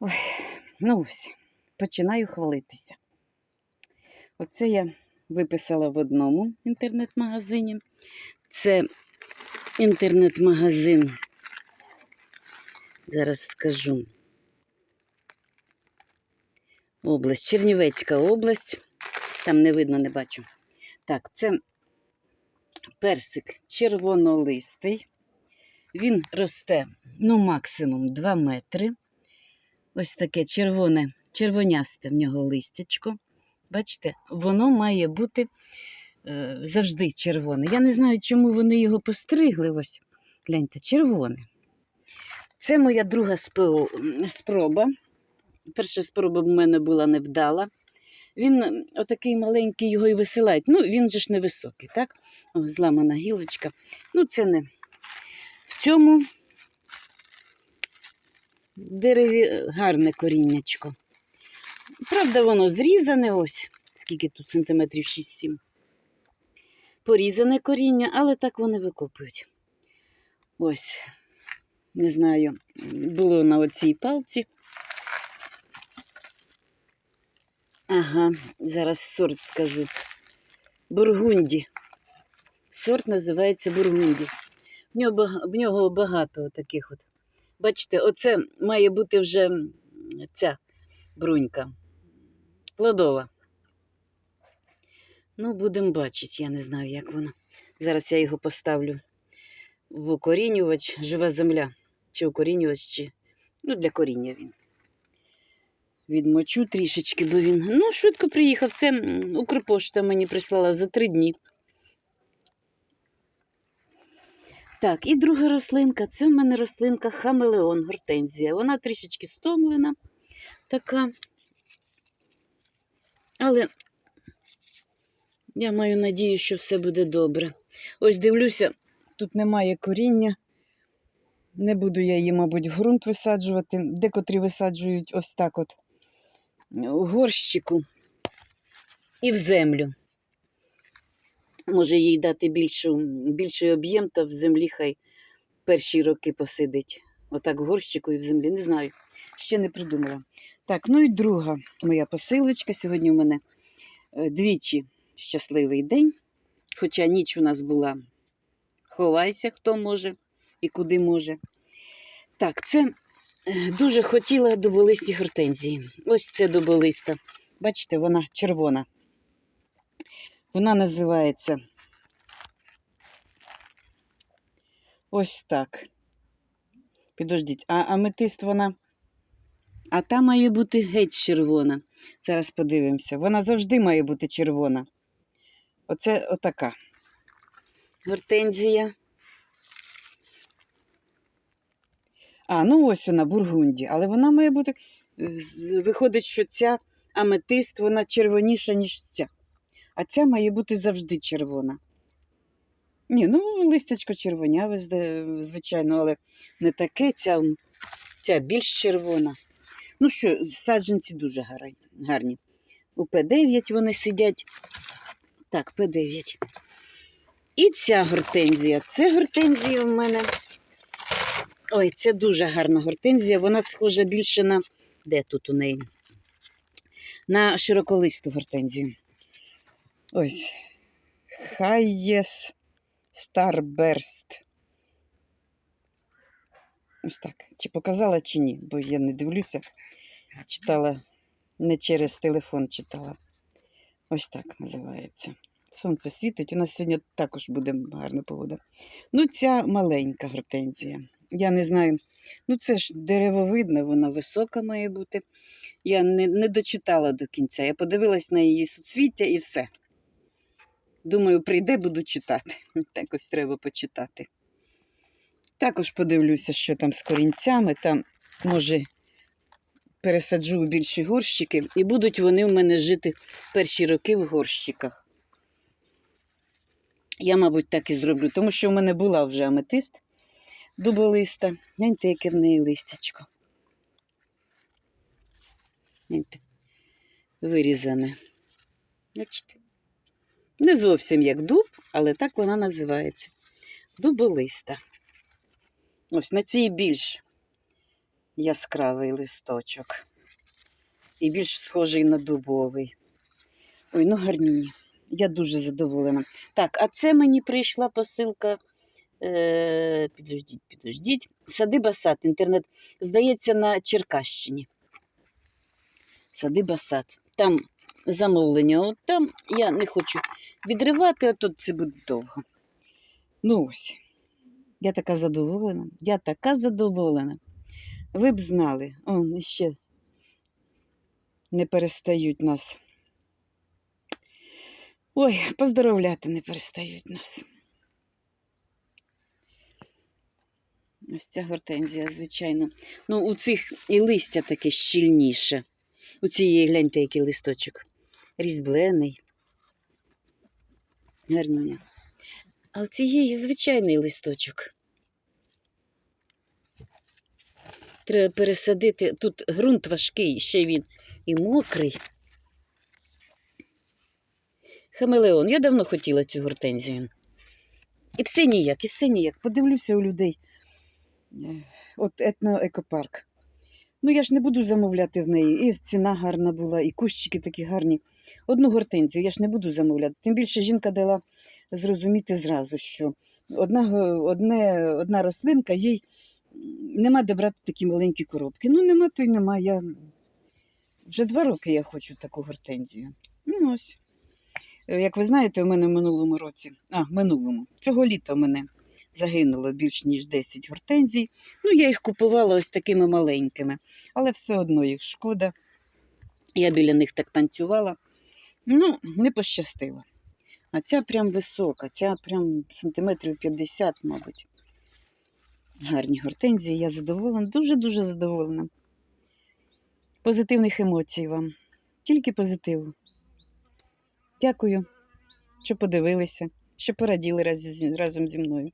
Ой, ну ось, починаю хвалитися. Оце я виписала в одному інтернет-магазині. Це інтернет-магазин. Зараз скажу. Область, Чернівецька область. Там не видно, не бачу. Так, це персик червонолистий. Він росте ну, максимум 2 метри. Ось таке червоне, червонясте в нього листячко. Бачите, воно має бути е, завжди червоне. Я не знаю, чому вони його постригли. Ось, гляньте, червоне. Це моя друга спроба. Перша спроба в мене була невдала. Він отакий маленький, його і висилають. Ну, він же ж невисокий, так? О, зламана гілочка. Ну, це не. В цьому дереві гарне коріннячко. Правда, воно зрізане ось, скільки тут сантиметрів 6-7. Порізане коріння, але так вони викопують. Ось, не знаю, було на оцій палці. Ага, зараз сорт скажу. Бургунді. Сорт називається Бургунді. В нього, в нього багато таких от. Бачите, оце має бути вже ця брунька. Плодова. Ну, будемо бачити, я не знаю, як воно. Зараз я його поставлю в укорінювач, жива земля. Чи укорінювач, чи. Ну, для коріння він. Відмочу трішечки, бо він. Ну, швидко приїхав. Це Укрпошта мені прислала за три дні. Так, і друга рослинка. Це в мене рослинка хамелеон гортензія. Вона трішечки стомлена така. Але я маю надію, що все буде добре. Ось дивлюся, тут немає коріння. Не буду я її, мабуть, в ґрунт висаджувати. Декотрі висаджують ось так от у горщику і в землю. Може їй дати більшу, більший об'єм, та в землі хай перші роки посидить. Отак горщику і в землі. Не знаю. Ще не придумала. Так, ну і друга моя посилочка. Сьогодні у мене е, двічі щасливий день. Хоча ніч у нас була ховайся, хто може і куди може. Так, це е, дуже хотіла дуболисті гортензії. Ось це дуболиста. Бачите, вона червона. Вона називається ось так. Підождіть, а аметист вона. А та має бути геть червона. Зараз подивимося. Вона завжди має бути червона. Оце отака. Гортензія. А, ну ось вона, бургунді. Але вона має бути. Виходить, що ця аметист, вона червоніша, ніж ця. А ця має бути завжди червона. Ні, ну листячко червоняве, звичайно, але не таке, ця, ця більш червона. Ну що, саджанці дуже гарні. У П9 вони сидять. Так, П9. І ця гортензія. Це гортензія в мене. Ой, це дуже гарна гортензія. Вона схожа більше на. Де тут у неї? На широколисту гортензію. Ось. Хайєс Старберст. Ось так. Чи показала, чи ні, бо я не дивлюся. Читала не через телефон читала. Ось так називається. Сонце світить, у нас сьогодні також буде гарна погода. Ну, ця маленька гортензія. Я не знаю. Ну, це ж деревовидна, вона висока має бути. Я не, не дочитала до кінця. Я подивилась на її суцвіття і все. Думаю, прийде, буду читати. Так ось треба почитати. Також подивлюся, що там з корінцями. Там, може, пересаджу у більші горщики, і будуть вони в мене жити перші роки в горщиках. Я, мабуть, так і зроблю, тому що в мене була вже аметист дуболиста. Гляньте, яке в неї листячко. Гляньте, вирізане. Бачите? Не зовсім як дуб, але так вона називається. Дуболиста. Ось на цій більш яскравий листочок. І більш схожий на дубовий. Ой, ну гарні. Я дуже задоволена. Так, а це мені прийшла посилка. Е, підождіть, підождіть. Садиба сад, інтернет. Здається, на Черкащині. Садиба сад. Там замовлення. От там я не хочу відривати, а тут це буде довго. Ну ось. Я така задоволена. Я така задоволена. Ви б знали. О, ще не перестають нас. Ой, поздоровляти не перестають нас. Ось ця гортензія, звичайно. Ну, у цих і листя таке щільніше. У цієї гляньте, який листочок. Різьблений. Гарнюня. А у цієї звичайний листочок. Треба пересадити. Тут ґрунт важкий, ще він і мокрий. Хамелеон. Я давно хотіла цю гортензію. І все ніяк, і все ніяк. Подивлюся у людей. Е, От етноекопарк. Ну, я ж не буду замовляти в неї. І ціна гарна була, і кущики такі гарні. Одну гортензію я ж не буду замовляти. Тим більше жінка дала зрозуміти зразу, що одна, одне, одна рослинка, їй нема де брати такі маленькі коробки. Ну, нема, то й нема. Я... Вже два роки я хочу таку гортензію. Ну, ось. Е, Як ви знаєте, у мене в минулому році, а, минулому, цього літа у мене загинуло більш ніж 10 гортензій. Ну, я їх купувала ось такими маленькими, але все одно їх шкода. Я біля них так танцювала. Ну, не пощастило. А ця прям висока, ця прям сантиметрів 50, мабуть. Гарні гортензії, я задоволена, дуже-дуже задоволена. Позитивних емоцій вам. Тільки позитиву. Дякую, що подивилися, що пораділи разом зі мною.